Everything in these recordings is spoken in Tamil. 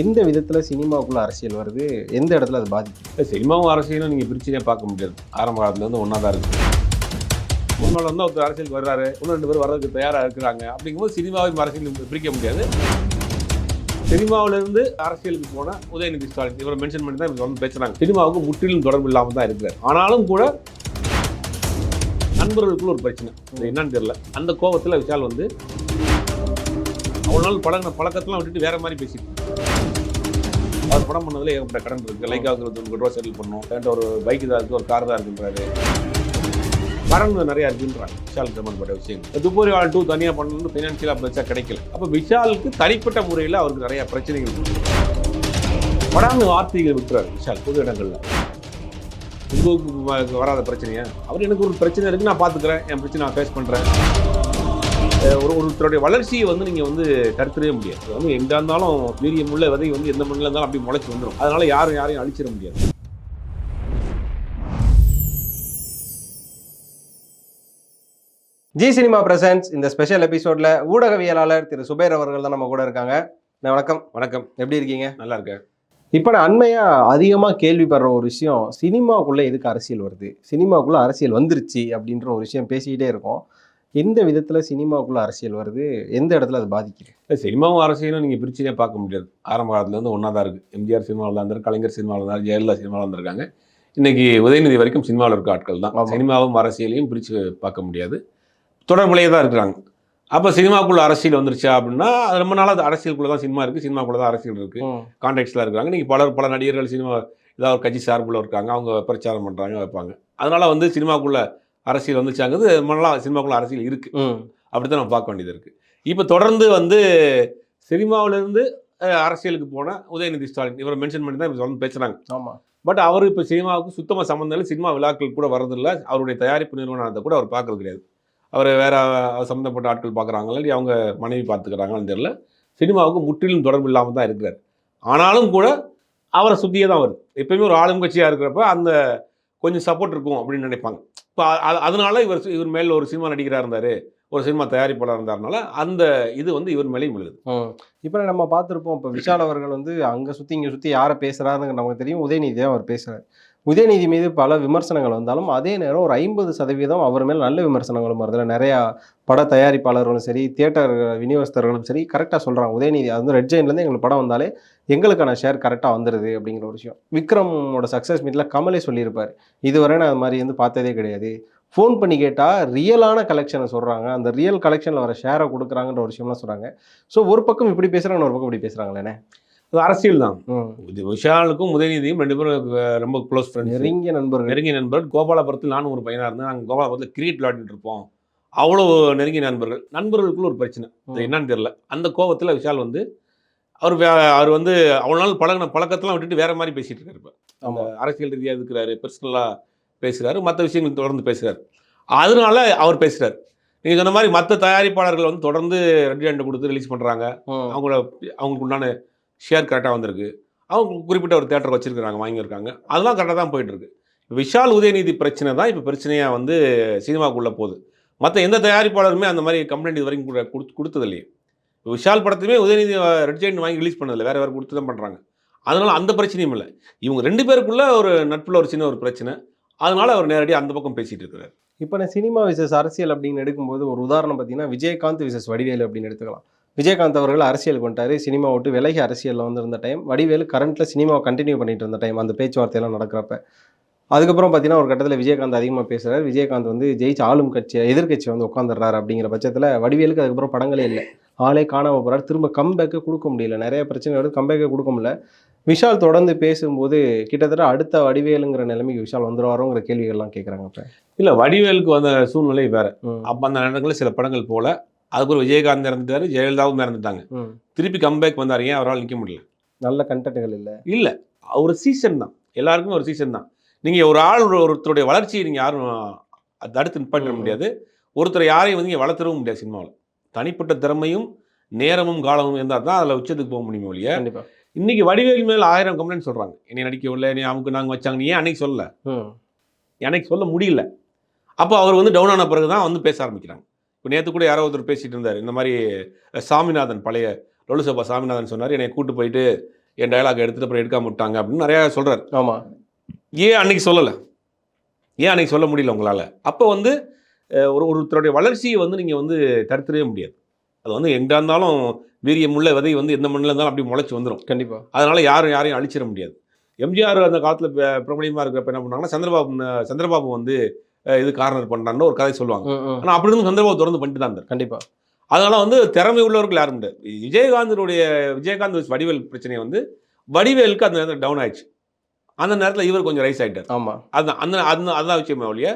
எந்த விதத்தில் சினிமாவுக்குள்ள அரசியல் வருது? எந்த இடத்துல அது பாதிக்கும் சினிமாவும் அரசியலும் நீங்கள் பிரிச்சுனே பார்க்க முடியாது. ஆரம்ப காலத்துலேருந்து ஒன்றா தான் இருக்குது முன்னாள் வந்து ஒருத்தர் அரசியலுக்கு வர்றாரு. இன்னும் ரெண்டு பேர் வர்றதுக்கு தயாராக இருக்கிறாங்க. அப்படிங்கும்போது சினிமாவையும் அரசியல் பிரிக்க முடியாது. சினிமாவிலிருந்து அரசியலுக்கு போன உதயநிதி ஸ்டாலின் இவரை மென்ஷன் பண்ணி தான் இவங்க வந்து பேசுகிறாங்க சினிமாவுக்கு முற்றிலும் தொடர்பு இல்லாமல் தான் இருக்கிறார். ஆனாலும் கூட நண்பர்களுக்குள்ள ஒரு பிரச்சனை. என்னன்னு தெரியல. அந்த கோபத்தில் விஷால் வந்து அவ்வளோ நாள் பழகின பழக்கத்தெல்லாம் விட்டுட்டு வேற மாதிரி பேசிட்டு அவர் படம் பண்ணதுல ஏகப்பட்ட கடன் இருக்கு. லைக்காவுக்கு இருபத்தி கோடி ரூபா செட்டில் பண்ணணும். என்கிட்ட ஒரு பைக் தான் இருக்கு ஒரு கார் தான் இருக்குன்றாரு. கடன் நிறைய இருக்குன்றாங்க. விஷால் சம்பந்தப்பட்ட விஷயங்கள் துப்பூரி வாழ் டூ தனியாக பண்ணணும்னு ஃபினான்ஷியலாக பெருசாக கிடைக்கல. அப்போ விஷாலுக்கு தனிப்பட்ட முறையில் அவருக்கு நிறைய பிரச்சனைகள் இருக்கு. படாமல் வார்த்தைகள் விட்டுறாரு விஷால் பொது இடங்களில். உங்களுக்கு வராத பிரச்சனையா? அவர் எனக்கு ஒரு பிரச்சனை இருக்கு நான் பார்த்துக்கிறேன் என் பிரச்சனை நான் ஃபேஸ் பண்ணுறேன் ஒரு ஒருத்தருடைய வளர்ச்சியை வந்து நீங்கள் வந்து தடுத்துடவே முடியாது. அது வந்து எங்கே இருந்தாலும் வீரியம் உள்ள விதை வந்து எந்த மண்ணில் இருந்தாலும் அப்படி முளைச்சி வந்துடும் அதனால யாரும் யாரையும் அழிச்சிட முடியாது. ஜி சினிமா பிரசன்ஸ் இந்த ஸ்பெஷல் எபிசோட்ல ஊடகவியலாளர் திரு சுபேர் அவர்கள் தான் நம்ம கூட இருக்காங்க. வணக்கம். வணக்கம். எப்படி இருக்கீங்க? நல்லா இருக்கேன். இப்போ நான் அண்மையா அதிகமா கேள்விப்படுற ஒரு விஷயம் சினிமாவுக்குள்ள எதுக்கு அரசியல் வருது? சினிமாவுக்குள்ள அரசியல் வந்துருச்சு அப்படின்ற ஒரு விஷயம் பேசிக்கிட்டே இருக்கோம். எந்த விதத்துல சினிமாவுக்குள்ள அரசியல் வருது? எந்த இடத்துல அது பாதிக்குது? இல்ல, சினிமாவும் அரசியலும் நீங்கள் பிரிச்சுனே பார்க்க முடியாது. ஆரம்ப காலத்துலேருந்து ஒன்றா தான் இருக்குது எம்ஜிஆர் சினிமாவில் இருந்தார் கலைஞர் சினிமாவில் இருந்தார் ஜெயலலிதா சினிமாவில் இருந்திருக்காங்க. இன்னைக்கு உதயநிதி வரைக்கும் சினிமாவில் இருக்க ஆட்கள் தான். சினிமாவும் அரசியலையும் பிரித்து பார்க்க முடியாது. தொடர்புலையே தான் இருக்கிறாங்க. அப்போ சினிமாக்குள்ள அரசியல் வந்துருச்சா அப்படின்னா அது ரொம்ப நாளாக அரசியலுக்குள்ள தான் சினிமா இருக்குது சினிமாக்குள்ள தான் அரசியல் இருக்குது கான்டாக்ட்ஸில் இருக்கிறாங்க. நீங்கள் பலர் பல நடிகர்கள் சினிமா ஏதாவது ஒரு கட்சி சார்பில் இருக்காங்க. அவங்க பிரச்சாரம் பண்ணுறாங்க வைப்பாங்க. அதனால் வந்து சினிமாக்குள்ள அரசியல் வந்துச்சாங்கிறது ரொம்ப நாளாக சினிமாக்குள்ள அரசியல் இருக்குது அப்படி தான் நம்ம பார்க்க வேண்டியது இருக்குது இப்போ தொடர்ந்து வந்து சினிமாவிலேருந்து அரசியலுக்கு போன உதயநிதி ஸ்டாலின். இவரை மென்ஷன் பண்ணி தான் இப்போ வந்து பேசுகிறாங்க ஆமா. பட் அவர் இப்போ சினிமாவுக்கு சுத்தமாக சம்மந்தம் இல்லை. சினிமா விழாக்கள் கூட வர்றதில்ல. அவருடைய தயாரிப்பு நிறுவனத்தை கூட அவர் பார்க்கறது கிடையாது. அவர் வேற சம்மந்தப்பட்ட ஆட்கள் பார்க்குறாங்களா இல்லை அவங்க மனைவி பார்த்துக்கிறாங்கன்னு தெரியல. சினிமாவுக்கு முற்றிலும் தொடர்பு இல்லாமல் தான் இருக்கிறார். ஆனாலும் கூட அவரை சுற்றியே தான் வருது. எப்பயுமே ஒரு ஆளும் கட்சியாக இருக்கிறப்ப அந்த கொஞ்சம் சப்போர்ட் இருக்கும் அப்படின்னு நினைப்பாங்க. இப்போ அதனால இவர் இவர் மேல் ஒரு சினிமா நடிகராக இருந்தார் ஒரு சினிமா தயாரிப்பாளர் இருந்தாருனால அந்த இது வந்து இவர் மேலேயும் விழுது. இப்போ நம்ம பார்த்துருப்போம் இப்போ விஷால் அவர்கள் வந்து அங்கே சுற்றி இங்கே சுற்றி யாரை பேசுகிறாருங்க நமக்கு தெரியும். உதயநிதி தான் அவர் பேசுகிறார் உதயநிதி மீது பல விமர்சனங்கள் வந்தாலும் அதே நேரம் ஒரு ஐம்பது சதவீதம் அவர் மேல் நல்ல விமர்சனங்களும் வருதுல நிறையா பட தயாரிப்பாளர்களும் சரி தியேட்டர் விநியோகஸ்தர்களும் சரி கரெக்டாக சொல்கிறாங்க உதயநிதி அது வந்து ரெட் ஜெயின்லேருந்து எங்களுக்கு படம் வந்தாலே எங்களுக்கான ஷேர் கரெக்டாக வந்துடுது அப்படிங்கிற ஒரு விஷயம். விக்ரமோட சக்ஸஸ் மீட்டில் கமலே சொல்லியிருப்பார். இதுவரை நான் அது மாதிரி வந்து பார்த்ததே கிடையாது. ஃபோன் பண்ணி கேட்டால் ரியலான கலெக்ஷனை சொல்கிறாங்க அந்த ரியல் கலெக்ஷனில் வர ஷேரை கொடுக்குறாங்கன்ற ஒரு விஷயம்லாம் சொல்கிறாங்க ஸோ ஒரு பக்கம் இப்படி பேசுகிறாங்க ஒரு பக்கம் இப்படி பேசுகிறாங்களே அது அரசியல் தான். இது விஷாலுக்கும் உதயநிதியும் ரெண்டு பேரும் ரொம்ப க்ளோஸ் ஃப்ரெண்ட்ஸ் நெருங்கிய நண்பர்கள். நெருங்கிய நண்பர் கோபாலபுரத்தில் நானும் ஒரு பையனாக இருந்தேன். நாங்கள் கோபாலபுரத்தில் கிரிக்கெட் விளையாடிட்டு இருப்போம். அவ்வளோ நெருங்கிய நண்பர்கள். நண்பர்களுக்குள்ள ஒரு பிரச்சனை. அது என்னன்னு தெரியல. அந்த கோவத்தில் விஷால் வந்து அவர் வே- அவர் வந்து அவ்வளோ நாள் பழகின பழக்கத்தெல்லாம் விட்டுட்டு வேற மாதிரி பேசிட்டு இருக்காரு இப்போ. ஆமா. அரசியல் ரீதியாக இருக்கிறாரு பர்சனலாக பேசுகிறாரு மற்ற விஷயங்கள் தொடர்ந்து பேசுகிறாரு அதனால அவர் பேசுகிறார் நீங்கள் சொன்ன மாதிரி மற்ற தயாரிப்பாளர்கள் வந்து தொடர்ந்து ரெட் ஹேண்ட் கொடுத்து ரிலீஸ் பண்ணுறாங்க அவங்கள அவங்களுக்கு உண்டான ஷேர் கரெக்டாக வந்திருக்கு. அவங்க குறிப்பிட்ட ஒரு தேட்டர் வச்சிருக்காங்க வாங்கியிருக்காங்க. அதெல்லாம் கரெக்டாக தான் போயிட்டு இருக்கு. விஷால் உதயநிதி பிரச்சனை தான் இப்போ பிரச்சனையாக வந்து சினிமாக்குள்ளே போகுது. மற்ற எந்த தயாரிப்பாளருமே அந்த மாதிரி கம்ப்ளைண்ட் இது வரைக்கும் கூட விஷால் படத்தையுமே உதயநிதி ரெட் ஜெயின் வாங்கி ரிலீஸ் பண்ணதில்லை வேறு வேறு கொடுத்து தான் பண்ணுறாங்க அதனால் அந்த பிரச்சனையும் இல்லை. இவங்க ரெண்டு பேருக்குள்ள ஒரு நட்பில் ஒரு சின்ன ஒரு பிரச்சனை. அதனால் அவர் நேரடியாக அந்த பக்கம் பேசிகிட்டு இருக்கிறார் இப்போ நான் சினிமா விசஸ் அரசியல் அப்படின்னு எடுக்கும்போது ஒரு உதாரணம் பார்த்தீங்கன்னா விஜயகாந்த் விசஸ் வடிவேலு அப்படின்னு எடுத்துக்கலாம். விஜயகாந்த் அவர்கள் அரசியலுக்கு வந்துட்டாரு. சினிமா விட்டு விலகி அரசியலில் வந்திருந்த டைம் வடிவேலு கரண்ட்டில் சினிமாவை கண்டினியூ பண்ணிட்டு இருந்த டைம் அந்த பேச்சுவார்த்தையெல்லாம் நடக்கிறப்ப. அதுக்கப்புறம் பார்த்தீங்கன்னா ஒரு கட்டத்தில் விஜயகாந்த் அதிகமாக பேசுகிறார் விஜயகாந்த் வந்து ஜெயிச்சு ஆளும் கட்சி எதிர்கட்சி வந்து உட்காந்துடுறாரு அப்படிங்கிற பட்சத்தில் வடிவேலுக்கு அதுக்கப்புறம் படங்களே இல்லை. ஆளே காணாம போறாரு. திரும்ப கம்பேக்கை கொடுக்க முடியல. நிறைய பிரச்சனை வருது. கம்பேக்கை கொடுக்க முடியல. விஷால் தொடர்ந்து பேசும்போது கிட்டத்தட்ட அடுத்த வடிவேலுங்கிற நிலைமைக்கு விஷால் வந்துருவாரோங்கிற கேள்விகள்லாம் கேட்குறாங்க இப்போ. இல்லை வடிவேலுக்கு வந்த சூழ்நிலை வேற. அப்போ அந்த நேரங்களில் சில படங்கள் போல அதுக்கப்புறம் விஜயகாந்த் இறந்துட்டாரு ஜெயலலிதாவும் இறந்துட்டாங்க. திருப்பி கம்பேக் வந்தார். ஏன் அவரால் நிற்க முடியல? நல்ல கண்டென்ட்கள் இல்லை. இல்லை ஒரு சீசன் தான். எல்லாருக்குமே ஒரு சீசன் தான். நீங்கள் ஒரு ஆள் ஒரு- ஒருத்தருடைய வளர்ச்சியை நீங்கள் யாரும் தடுத்து நிப்பாட்ட. முடியாது. ஒருத்தரை யாரையும் வந்து நீங்கள் வளர்த்துறவும் முடியாது சினிமாவில். தனிப்பட்ட திறமையும் நேரமும் காலமும் இருந்தால் தான் அதில் உச்சத்துக்கு போக முடியும் ஒழிய கண்டிப்பா. இன்னைக்கு வடிவேல் மேல் ஆயிரம் கம்ப்ளைண்ட் சொல்கிறாங்க என்னை நடிக்கவில்லை நீ அவங்க நாங்கள் வச்சாங்க. நீ ஏன் அன்னைக்கு சொல்லல? எனக்கு சொல்ல முடியல. அப்போ அவர் வந்து டவுன் ஆன பிறகு தான் வந்து பேச ஆரம்பிக்கிறாங்க. இப்போ நேற்று கூட யாரோ ஒருத்தர் பேசிட்டு இருந்தார். இந்த மாதிரி சாமிநாதன் பழைய லொலுசபா சாமிநாதன் சொன்னார். என்னை கூட்டு போயிட்டு என் டயலாக் எடுத்துட்டு அப்புறம் எடுக்காம விட்டாங்க அப்படின்னு நிறையா சொல்கிறார் ஆமா. ஏன் அன்னைக்கு சொல்லலை? ஏன் அன்னைக்கு சொல்ல முடியல உங்களால்? அப்போ வந்து ஒரு ஒருத்தருடைய வளர்ச்சியை வந்து நீங்கள் வந்து தடுத்துடவே முடியாது. அது வந்து எங்கே இருந்தாலும் வீரியமுள்ள விதை வந்து எந்த மண்ணில் இருந்தாலும் அப்படி முளைச்சி வந்துடும் கண்டிப்பா. அதனால யாரும் யாரையும் அழிச்சிட முடியாது. எம்ஜிஆர் அந்த காலத்தில் பிரபலியமாக இருக்கிறப்ப என்ன பண்ணாங்கன்னா சந்திரபாபு சந்திரபாபு வந்து இது கார்னர் பண்ணான்னு ஒரு கதை சொல்லுவாங்க. ஆனால் அப்படி இருந்து சந்திரபாபு தொடர்ந்து பண்ணிட்டு தான் இருந்தார். கண்டிப்பா. அதனால வந்து திறமை உள்ளவர்கள் யாரும் கிடையாது விஜயகாந்தனுடைய விஜயகாந்த் வடிவேல் பிரச்சனை வந்து வடிவேலுக்கு அந்த நேரத்தில் டவுன் ஆயிடுச்சு. அந்த நேரத்தில் இவர் கொஞ்சம் ரைஸ் ஆயிட்டார். ஆமா. அதுதான் அந்த அந்த அதுதான் விஷயமே ஒழிய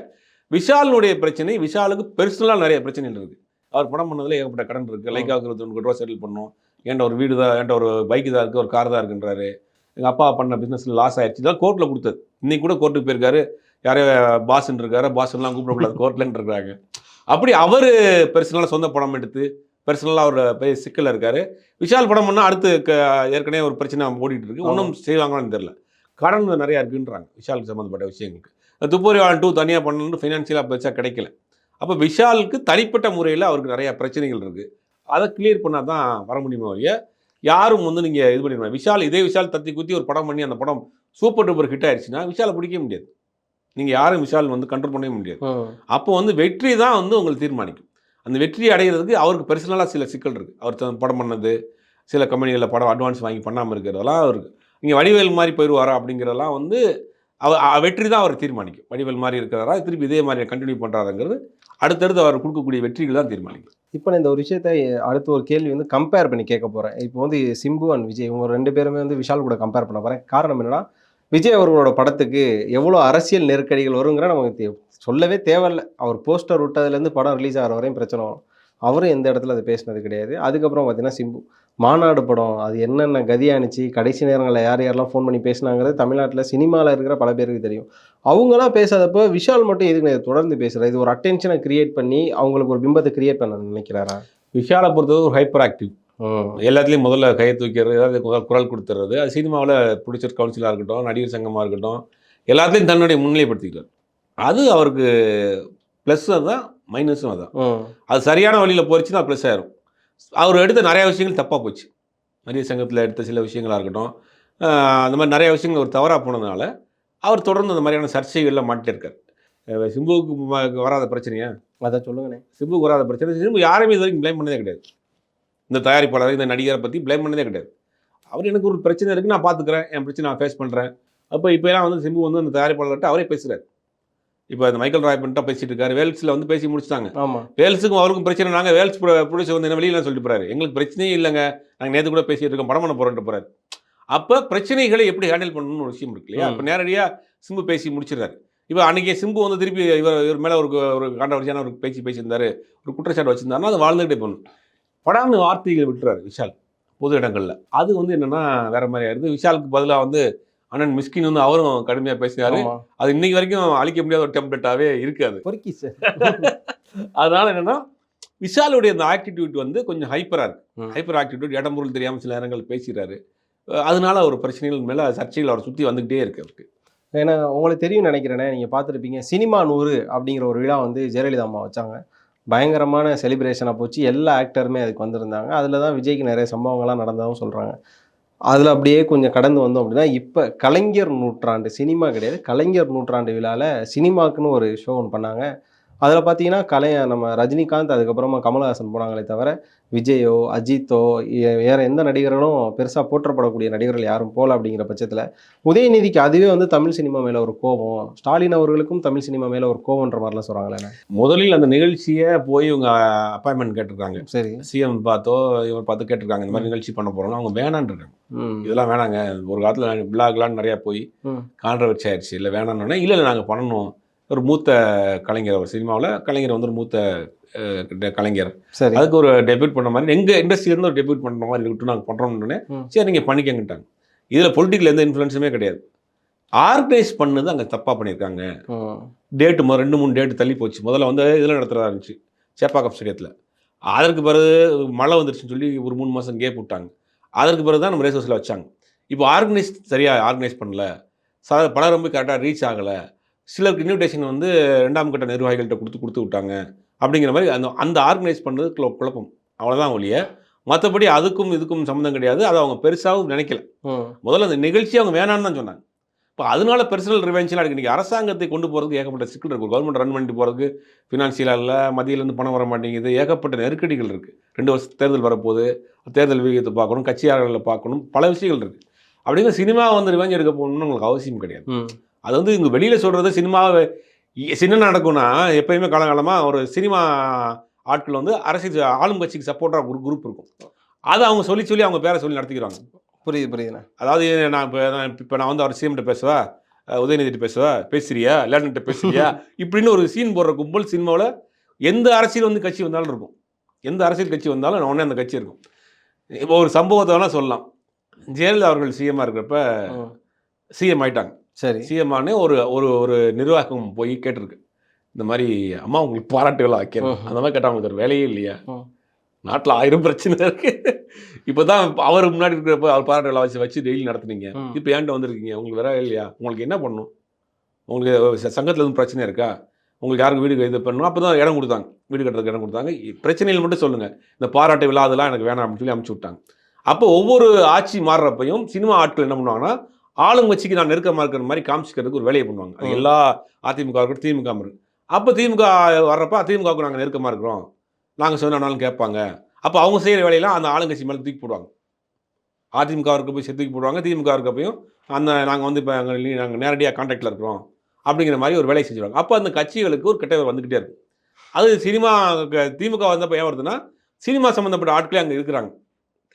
விஷாலினுடைய பிரச்சனை விஷாலுக்கு பெர்சனலாக நிறைய பிரச்சனைகள் இருக்குது. அவர் படம் பண்ணதுல ஏகப்பட்ட கடன் இருக்குது லைக்காவுக்கு இருபத்தி கோடி ரூபா செட்டில் பண்ணோம் என்கிட்ட ஒரு வீடு தான் என்கிட்ட ஒரு பைக்கு தான் இருக்குது ஒரு கார் தான் இருக்குன்றாரு. எங்கள் அப்பா பண்ண பிஸ்னஸில் லாஸ் ஆயிடுச்சு. இதெல்லாம் கோர்ட்டில் கொடுத்தது. இன்னைக்கு கூட கோர்ட்டுக்கு போயிருக்காரு. யாரோ பாஸ்ன்னு இருக்காரு. பாஸ்லாம் கூப்பிடக்கூடாது. கோர்ட்லன்னு இருக்காங்க அப்படி அவர் பெர்சனலாக சொந்த படம் எடுத்து பெர்சனலாக ஒரு பெரிய சிக்கலில் இருக்காரு. விஷால் படம் பண்ணால் அடுத்து க- ஏற்கனவே ஒரு பிரச்சனை ஓடிட்டு இருக்கு. ஒன்றும் செய்வாங்களான்னு தெரியல. கடன் நிறையா இருக்குன்றாங்க. விஷாலுக்கு சம்மந்தப்பட்ட விஷயங்களுக்கு. துப்பறிவாளன் டூ தனியாக பண்ணணும்னு ஃபைனான்சியலாக பெருசாக கிடைக்கல. அப்போ விஷாலுக்கு தனிப்பட்ட முறையில் அவருக்கு நிறையா பிரச்சனைகள் இருக்குது அதை கிளியர் பண்ணால் தான் வர முடியுமே ஒழிய யாரும் வந்து நீங்கள் இது பண்ணிடுவாங்க விஷால் இதே விஷால் தத்தி குத்தி ஒரு படம் பண்ணி அந்த படம் சூப்பர் டூப்பர் ஹிட் ஆயிடுச்சுன்னா விஷாலை பிடிக்க முடியாது. நீங்கள் யாரும் விஷால் வந்து கண்ட்ரோல் பண்ணவே முடியாது. அப்போ வந்து வெற்றி தான் வந்து உங்களுக்கு தீர்மானிக்கும். அந்த வெற்றி அடைகிறதுக்கு அவருக்கு பர்சனலாக சில சிக்கல் இருக்குது அவர் படம் பண்ணது சில கம்பெனிகளில் படம் அட்வான்ஸ் வாங்கி பண்ணாமல் இருக்கிறதெல்லாம் அவருக்கு நீங்கள் வடிவேல் மாதிரி போயிடுவாரா அப்படிங்கிறதெல்லாம் வந்து அவர் வெற்றி தான் அவர் தீர்மானிக்கும். வடிவல் மாதிரி இருக்கிறாரா திருப்பி இதே மாதிரி கண்டினியூ பண்ணுறாருங்கிறது அடுத்தடுத்து அவர் கொடுக்கக்கூடிய வெற்றிகள் தான் தீர்மானிக்கும். இப்போ நான் இந்த ஒரு விஷயத்தை அடுத்த ஒரு கேள்வி வந்து கம்பேர் பண்ணி கேட்க போகிறேன் இப்போ வந்து சிம்பு அண்ட் விஜய் இவங்க ரெண்டு பேருமே வந்து விஷால் கூட கம்பேர் பண்ண போகிறேன் காரணம் என்னன்னா விஜய் அவர்களோட படத்துக்கு எவ்வளோ அரசியல் நெருக்கடிகள் வருங்கிற நமக்கு சொல்லவே தேவையில்ல. அவர் போஸ்டர் விட்டதுலேருந்து படம் ரிலீஸ் ஆகிற வரையும் பிரச்சனை வரும். அவரும் எந்த இடத்துல அது பேசினது கிடையாது. அதுக்கப்புறம் பார்த்தீங்கன்னா சிம்பு மாநாடு படம் அது என்னென்ன கதியானுச்சு கடைசி நேரங்களில் யார் யாரெல்லாம் ஃபோன் பண்ணி பேசினாங்கிறது தமிழ்நாட்டில் சினிமாவில் இருக்கிற பல பேருக்கு தெரியும். அவங்களாம் பேசாதப்போ விஷால் மட்டும் எதுக்கு தொடர்ந்து பேசுகிறார் இது ஒரு அட்டென்ஷனை கிரியேட் பண்ணி அவங்களுக்கு ஒரு பிம்பத்தை கிரியேட் பண்ண நினைக்கிறாரா? விஷாலை பொறுத்தவரை ஒரு ஹைப்பர் ஆக்டிவ் எல்லாத்துலேயும் முதல்ல கையை தூக்கிறது ஏதாவது முதல்ல குரல் கொடுத்துறது அது சினிமாவில் ப்ரொடியூசர் கவுன்சிலாக இருக்கட்டும் நடிகர் சங்கமாக இருக்கட்டும் எல்லாத்தையும் தன்னுடைய முன்னிலைப்படுத்திக்கிறார். அது அவருக்கு ப்ளஸ் தான் மைனஸும் அதான். அது சரியான வழியில் போச்சுன்னா ப்ளஸ் ஆயிரும். அவர் எடுத்த நிறைய விஷயங்கள் தப்பாக போச்சு. நடிகர் சங்கத்தில் எடுத்த சில விஷயங்களாக இருக்கட்டும் அந்த மாதிரி நிறைய விஷயங்கள் ஒரு தவறாக போனதுனால அவர் தொடர்ந்து அந்த மாதிரியான சர்ச்சைகளில் அஹ் சிம்புவுக்கு வராத பிரச்சனையா? அதை சொல்லுங்கண்ணே. சிம்புக்கு வராத பிரச்சனை. சிம்பு யாருமே இது வரைக்கும் ப்ளேம் பண்ணதே கிடையாது. இந்த தயாரிப்பாளர் இந்த நடிகரை பற்றி ப்ளேம் பண்ணதே கிடையாது. அவர் எனக்கு ஒரு பிரச்சனை இருக்குது நான் பார்த்துக்கிறேன். என் பிரச்சனை நான் ஃபேஸ் பண்ணுறேன் அப்போ இப்போலாம் வந்து சிம்பு வந்து அந்த தயாரிப்பாளர்கிட்ட அவரே பேசுகிறார் இப்போ இந்த மைக்கேல் ராய் பண்ணிட்டா பேசிட்டு இருக்காரு. வேல்ஸில் வந்து பேசி முடிச்சிட்டாங்க. ஆமாம் வேல்ஸுக்கும் அவருக்கும் பிரச்சனை நாங்கள் வேல்ஸ் ப்ரொடியூசர் வந்து என்ன வெளியில சொல்லிட்டு போறாரு. எங்களுக்கு பிரச்சனையே இல்லைங்க. நாங்கள் நேற்று கூட பேசிட்டு இருக்கோம். படம் பண்ண போறோம்ட்டு போறாரு. அப்போ பிரச்சனைகளை எப்படி ஹேண்டில் பண்ணணும்னு ஒரு விஷயம் இருக்கு இல்லையா. இப்போ நேரடியாக சிம்பு பேசி முடிச்சிடுறாரு. இப்போ அன்னைக்கு சிம்பு வந்து திருப்பி இவர் இவர் மேலே ஒரு ஒரு காண்டவரிசியான ஒரு பேச்சு பேசியிருந்தாரு. ஒரு குற்றச்சாட்டு வச்சிருந்தாருன்னா அது வாழ்ந்துகிட்டே போகணும். படாமல் வார்த்தைகள் விட்டுறாரு விஷால் பொது இடங்கள்ல. அது வந்து என்னன்னா வேற மாதிரி ஆயிடுது. விஷாலுக்கு பதிலாக வந்து அண்ணன் மிஸ்கின் வந்து அவரும் கடுமையாக பேசினாரு. அது இன்னைக்கு வரைக்கும் அழிக்க முடியாத ஒரு டெம்ப்ளேட்டாகவே இருக்காது. அதனால என்னன்னா விஷாலுடைய அந்த ஆட்டிடியூட் வந்து கொஞ்சம் ஹைப்பரா இருக்கு. ஹைப்பர் ஆட்டிடியூட் இடம் பொருள் தெரியாம சில நேரங்கள் பேசிடுறாரு அஹ் அதனால ஒரு பிரச்சனைகள் மேல சர்ச்சைகள் அவரை சுத்தி வந்துகிட்டே இருக்கு அவருக்கு. ஏன்னா உங்களுக்கு தெரியும் நினைக்கிறேனே நீங்கள் பார்த்துருப்பீங்க சினிமா நூறு அப்படிங்கிற ஒரு விழா வந்து ஜெயலலிதா அம்மா வச்சாங்க. பயங்கரமான செலிப்ரேஷனாக போச்சு எல்லா ஆக்டருமே அதுக்கு வந்திருந்தாங்க. அதில் தான் விஜய்க்கு நிறைய சம்பவங்கள்லாம் நடந்ததாகவும் சொல்கிறாங்க அதில் அப்படியே கொஞ்சம் கடந்து வந்தோம் அப்படின்னா இப்போ கலைஞர் நூற்றாண்டு சினிமா கிடையாது. கலைஞர் நூற்றாண்டு விழாவில் சினிமாக்குன்னு ஒரு ஷோ ஒன்று பண்ணாங்க. அதில் பார்த்தீங்கன்னா கலை நம்ம ரஜினிகாந்த் அதுக்கப்புறமா கமலஹாசன் போனாங்களே தவிர விஜயோ அஜித்தோ வேற எந்த நடிகர்களும் பெருசாக போற்றப்படக்கூடிய நடிகர்கள் யாரும் போகல அப்படிங்கிற பட்சத்தில் உதயநிதிக்கு அதுவே வந்து தமிழ் சினிமா மேலே ஒரு கோபம். ஸ்டாலின் அவர்களுக்கும் தமிழ் சினிமா மேலே ஒரு கோபம்ன்ற மாதிரிலாம் சொல்கிறாங்களே முதலில் அந்த நிகழ்ச்சியை போய் இவங்க அப்பாயின்மெண்ட் கேட்டிருக்காங்க. சரி. சிஎம் பார்த்தோ இவர் பார்த்து கேட்டிருக்காங்க. இந்த மாதிரி நிகழ்ச்சி பண்ண போறோம் அவங்க வேணான்னு இருக்காங்க இதெல்லாம் வேணாங்க. ஒரு காலத்தில் விழாக்கெல்லாம் நிறையா போய். கான்ட்ரவர்ச்சி ஆயிடுச்சு இல்லை வேணான்னு இல்லை இல்லை நாங்கள் பண்ணணும். ஒரு மூத்த கலைஞர் அவர் சினிமாவில் கலைஞர் வந்து ஒரு மூத்த கலைஞர். சரி. அதுக்கு ஒரு டெபியூட் பண்ண மாதிரி எங்க இண்டஸ்ட்ரி இருந்து ஒரு டெபியூட் பண்ற மாதிரி இருக்கட்டும் நாங்கள் பண்றோம்னு ம். சரி நீங்க பண்ணிக்கங்கிட்டாங்க இதுல பொலிட்டிக்கல் எந்த இன்ஃப்ளூயன்ஸுமே கிடையாது. ஆர்கனைஸ் பண்ணது அங்க தப்பா பண்ணியிருக்காங்க. டேட்டு மொ ரெண்டு மூணு டேட்டு தள்ளி போச்சு. முதல்ல வந்து இதில் நடத்துறதா இருந்துச்சு சேப்பாக்கம் ஸ்டேடியத்தில் அதற்கு பிறகு மழை வந்துருச்சுன்னு சொல்லி ஒரு மூணு மாதம் கேப் விட்டாங்க. அதற்கு பிறகு தான் நம்ம ரேஸ் ஹவுஸில் வச்சாங்க. இப்போ ஆர்கனைஸ் சரியாக ஆர்கனைஸ் பண்ணல. ச பலர் ரொம்ப கரெக்டாக ரீச் ஆகலை. சிலருக்கு இன்விடேஷன் வந்து ரெண்டாம் கட்ட நிர்வாகிகள்கிட்ட கொடுத்து கொடுத்து விட்டாங்க. அப்படிங்கிற மாதிரி அந்த அந்த ஆர்கனைஸ் பண்ணுறது குழ- குழப்பம். அவ்வளோதான் ஒழிய மற்றபடி அதுக்கும் இதுக்கும் சம்மந்தம் கிடையாது. அதை அவங்க பெருசாகவும் நினைக்கல. முதல்ல அந்த நிகழ்ச்சி அவங்க வேணான்னு தான் சொன்னாங்க. இப்போ அதனால பெர்சனல் ரிவென்ஷனாக இருக்கு. இன்றைக்கி அரசாங்கத்தை கொண்டு போகிறதுக்கு ஏகப்பட்ட சிக்கல் இருக்குது கவர்மெண்ட் ரன் பண்ணிட்டு போகிறதுக்கு ஃபினான்ஷியலாக இல்லை மத்தியிலேருந்து பணம் வர மாட்டேங்குது. ஏகப்பட்ட நெருக்கடிகள் இருக்குது ரெண்டு வருஷம் தேர்தல் வரப்போகுது. தேர்தல் விகிதத்தை பார்க்கணும் கட்சியாளர்களை பார்க்கணும். பல விஷயங்கள் இருக்குது அப்படிங்கிற சினிமா வந்து ரிவெஞ்ச் எடுக்க போகணும்னு உங்களுக்கு அவசியம் கிடையாது. அது வந்து இங்கே வெளியில் சொல்கிறது சினிமாவை சின்ன நடக்கும்னா எப்பயுமே காலகாலமாக ஒரு சினிமா ஆட்கள் வந்து அரசியல் ஆளும் கட்சிக்கு சப்போர்ட்டாக ஒரு குரூப் இருக்கும். அதை அவங்க சொல்லி சொல்லி அவங்க பேரை சொல்லி நடத்திக்கிறாங்க. புரியுது புரியுதுண்ணே. அதாவது நான் இப்போ நான் இப்போ நான் வந்து அவர் சிஎம்கிட்ட பேசுவா? உதயநிதிட்ட பேசுவா? பேசுறியா? லேட்டன்ட்ட பேசுறியா? இப்படின்னு ஒரு சீன் போடுற கும்பல் சினிமாவில் எந்த அரசியல் வந்து கட்சி வந்தாலும் இருக்கும். எந்த அரசியல் கட்சி வந்தாலும் நான் உடனே அந்த கட்சி இருக்கும். இப்போ ஒரு சம்பவத்தை வேணால் சொல்லலாம். ஜெயலலிதா அவர்கள் சிஎம்மாக இருக்கிறப்ப. சிஎம் ஆயிட்டாங்க. சரி. சிஎம் ஆனே ஒரு ஒரு ஒரு நிர்வாகம் போய் கேட்டிருக்கு. இந்த மாதிரி அம்மா உங்களுக்கு பாராட்டுகளை வைக்கிறேன் ம்ஹும். அந்த மாதிரி கேட்டால் உங்களுக்கு ஒரு வேலையே இல்லையா. நாட்டில் ஆயிரம் பிரச்சனை இருக்கு. இப்போ தான் அவர் முன்னாடி இருக்கிறப்ப அவர் பாராட்டுகளை வச்சு வச்சு டெய்லி நடத்துனீங்க. இப்போ ஏன்ட்ட வந்திருக்கீங்க? உங்களுக்கு வேற இல்லையா? உங்களுக்கு என்ன பண்ணணும்? உங்களுக்கு சங்கத்தில் எதுவும் பிரச்சனை இருக்கா? உங்களுக்கு யாருக்கு வீடு இது பண்ணணும்? அப்போ தான் இடம் கொடுத்தாங்க. வீடு கட்டுறதுக்கு இடம் கொடுத்தாங்க. பிரச்சனைகள் மட்டும் சொல்லுங்கள் இந்த பாராட்டு விழா அதெல்லாம் எனக்கு வேணாம் அப்படின்னு சொல்லி அமுச்சு விட்டாங்க. அப்போ ஒவ்வொரு ஆட்சி மாறுறப்பையும் சினிமா ஆட்கள் என்ன பண்ணுவாங்கன்னா ஆளுங்கட்சிக்கு நான் நெருக்கமாக இருக்கிற மாதிரி காமிச்சிக்கிறதுக்கு ஒரு வேலையை பண்ணுவாங்க. அது. எல்லா அதிமுக இருக்கட்டும் திமுக இருக்கு அப்போ திமுக வர்றப்ப அதிமுகவுக்கு நாங்கள் நெருக்கமாக இருக்கிறோம். நாங்கள் சொன்னாலும் கேட்பாங்க. அப்போ அவங்க செய்கிற வேலையெல்லாம் அந்த ஆளுங்கட்சி மேலே தூக்கி போடுவாங்க. அதிமுக இருக்க போய் தூக்கி போடுவாங்க. திமுக இருக்கப்பையும் அந்த நாங்கள் வந்து இப்போ நாங்கள் நேரடியாக கான்டாக்டில் இருக்கிறோம். அப்படிங்கிற மாதிரி ஒரு வேலையை செஞ்சுருவாங்க. அப்போ அந்த கட்சிகளுக்கு ஒரு கெட்ட வந்துக்கிட்டே இருக்கும். அது சினிமா திமுக வந்தப்போ ஏன் வருதுன்னா சினிமா சம்மந்தப்பட்ட ஆட்களே அங்கே இருக்கிறாங்க.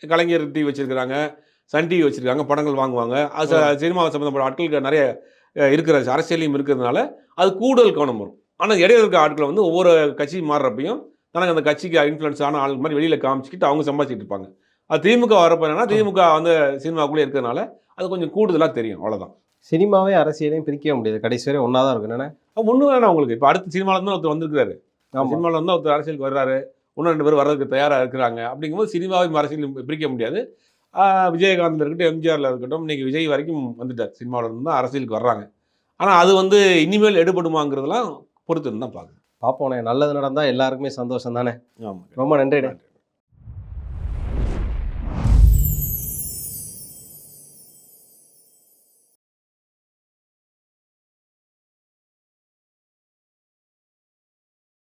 கலைஞர் டிவி வச்சிருக்கிறாங்க. சன் டிவி வச்சிருக்காங்க படங்கள் வாங்குவாங்க. அது ச- சினிமா சம்மந்தப்பட்ட ஆட்களுக்கு நிறைய இருக்கிற அரசியலையும் இருக்கிறதுனால அது கூடுதல் கவனம் வரும். ஆனால் இடையில இருக்க ஆட்களை வந்து ஒவ்வொரு கட்சி மாறுறப்பையும் தனக்கு அந்த கட்சிக்கு இன்ஃப்ளூயன்ஸ் ஆன ஆள் மாதிரி வெளியில் காமிச்சிக்கிட்டு அவங்க சம்பாதிச்சிட்டு இருப்பாங்க. அது திமுக வரப்போ என்னன்னா திமுக வந்து சினிமாக்குள்ளே இருக்கிறதுனால அது கொஞ்சம் கூடுதலாக தெரியும் அவ்வளோதான் சினிமாவே அரசியலையும் பிரிக்கவே முடியாது. கடைசி வரை ஒன்றா தான் இருக்கும். என்னண்ணே ஒன்றும் வேணாம் உங்களுக்கு இப்போ அடுத்த சினிமாவில் தான் ஒருத்தர் வந்திருக்காரு ஆமாம் சினிமாவில் வந்து ஒருத்தர் அரசியலுக்கு வர்றாரு. இன்னும் ரெண்டு பேர் வர்றதுக்கு தயாராக இருக்கிறாங்க. அப்படிங்கும்போது சினிமாவையும் அரசியலும் பிரிக்க முடியாது. ஆஹ் விஜயகாந்த் இருக்கட்டும் எம்ஜிஆரில் இருக்கட்டும் இன்னைக்கு விஜய் வரைக்கும் வந்துட்டார். சினிமாவில் இருந்து அரசியலுக்கு வர்றாங்க. ஆனால் அது வந்து இனிமேல் எடுபடுமாங்கிறதெல்லாம் பொறுத்து தான் பார்க்கணும் பார்ப்போண்ணே நல்லது நடந்தால் எல்லாருக்குமே சந்தோஷம் தானே? ஆமாம் ரொம்ப நன்றிண்ணே.